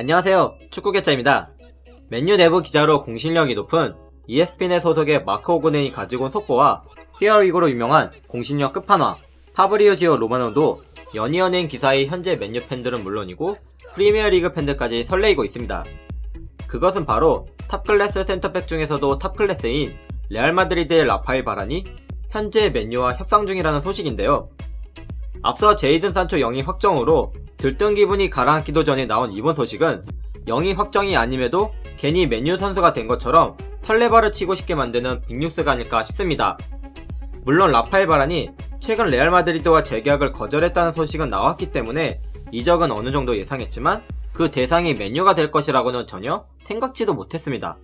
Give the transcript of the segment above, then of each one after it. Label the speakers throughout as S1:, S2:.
S1: 안녕하세요. 축구계짜입니다. 맨유 내부 기자로 공신력이 높은 ESPN 소속의 마크 오고넨이 가지고 온 속보와 히어리그로 유명한 공신력 끝판왕 파브리오지오 로마노도 연이어 낸 기사의 현재 맨유 팬들은 물론이고 프리미어리그 팬들까지 설레이고 있습니다. 그것은 바로 탑클래스 센터백 중에서도 탑클래스인 레알 마드리드의 라파엘 바란이 현재 맨유와 협상 중이라는 소식인데요. 앞서 제이든 산초 영입 확정으로 들뜬 기분이 가라앉기도 전에 나온 이번 소식은 영입 확정이 아님에도 괜히 맨유 선수가 된 것처럼 설레발을 치고 싶게 만드는 빅뉴스가 아닐까 싶습니다. 물론 라파엘 바란이 최근 레알 마드리드와 재계약을 거절했다는 소식은 나왔기 때문에 이적은 어느 정도 예상했지만 그 대상이 맨유가 될 것이라고는 전혀 생각지도 못했습니다.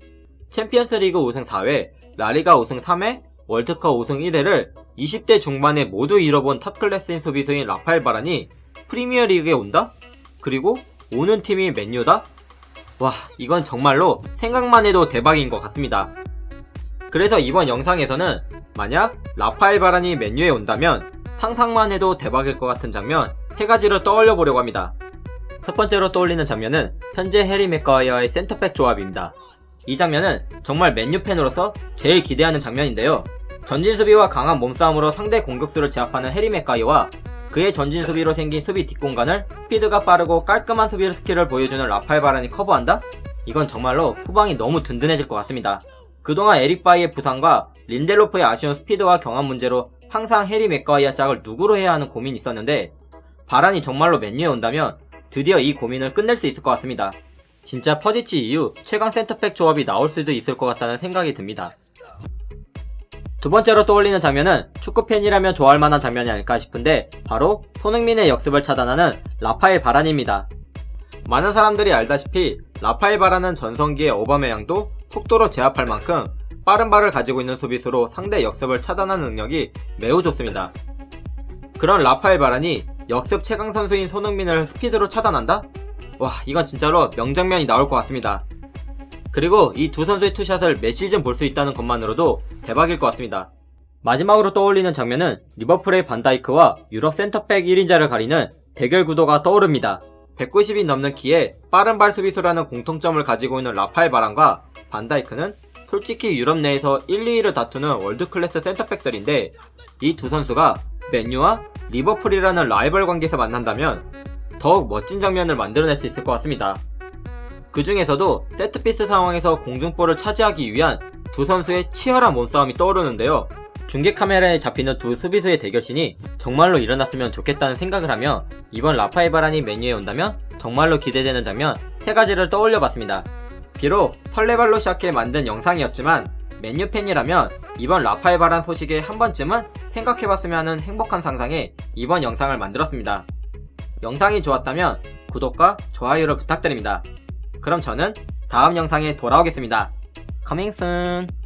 S1: 챔피언스 리그 우승 4회, 라리가 우승 3회, 월드컵 우승 1회를 20대 중반에 모두 잃어본 탑클래스인 수비수인 라파엘 바란이 프리미어 리그에 온다? 그리고 오는 팀이 맨유다? 와, 이건 정말로 생각만 해도 대박인 것 같습니다. 그래서 이번 영상에서는 만약 라파엘 바란이 맨유에 온다면 상상만 해도 대박일 것 같은 장면 세 가지를 떠올려 보려고 합니다. 첫 번째로 떠올리는 장면은 현재 해리 맥과이어의 센터백 조합입니다. 이 장면은 정말 맨유 팬으로서 제일 기대하는 장면인데요. 전진 수비와 강한 몸싸움으로 상대 공격수를 제압하는 해리 맥과이와 그의 전진 수비로 생긴 수비 뒷공간을 스피드가 빠르고 깔끔한 수비 스킬을 보여주는 라파엘 바란이 커버한다? 이건 정말로 후방이 너무 든든해질 것 같습니다. 그동안 에릭 바이의 부상과 린델로프의 아쉬운 스피드와 경험 문제로 항상 해리 맥과이어 짝을 누구로 해야 하는 고민이 있었는데 바란이 정말로 맨유에 온다면 드디어 이 고민을 끝낼 수 있을 것 같습니다. 진짜 퍼디치 이후 최강 센터백 조합이 나올 수도 있을 것 같다는 생각이 듭니다. 두 번째로 떠올리는 장면은 축구팬이라면 좋아할 만한 장면이 아닐까 싶은데 바로 손흥민의 역습을 차단하는 라파엘 바란입니다. 많은 사람들이 알다시피 라파엘 바란은 전성기의 오바메양도 속도로 제압할 만큼 빠른 발을 가지고 있는 수비수로 상대 역습을 차단하는 능력이 매우 좋습니다. 그런 라파엘 바란이 역습 최강 선수인 손흥민을 스피드로 차단한다? 와, 이건 진짜로 명장면이 나올 것 같습니다. 그리고 이 두 선수의 투샷을 몇 시즌 볼 수 있다는 것만으로도 대박일 것 같습니다. 마지막으로 떠올리는 장면은 리버풀의 반다이크와 유럽 센터백 1인자를 가리는 대결 구도가 떠오릅니다. 190이 넘는 키에 빠른 발 수비수라는 공통점을 가지고 있는 라파엘 바란과 반다이크는 솔직히 유럽 내에서 1, 2위를 다투는 월드클래스 센터백들인데 이 두 선수가 맨유와 리버풀이라는 라이벌 관계에서 만난다면 더욱 멋진 장면을 만들어낼 수 있을 것 같습니다. 그 중에서도 세트피스 상황에서 공중볼을 차지하기 위한 두 선수의 치열한 몸싸움이 떠오르는데요. 중계 카메라에 잡히는 두 수비수의 대결신이 정말로 일어났으면 좋겠다는 생각을 하며 이번 라파엘 바란이 메뉴에 온다면 정말로 기대되는 장면 세 가지를 떠올려 봤습니다. 비록 설레발로 시작해 만든 영상이었지만 맨유 팬이라면 이번 라파엘 바란 소식에 한 번쯤은 생각해봤으면 하는 행복한 상상에 이번 영상을 만들었습니다. 영상이 좋았다면 구독과 좋아요를 부탁드립니다. 그럼 저는 다음 영상에 돌아오겠습니다. Coming soon!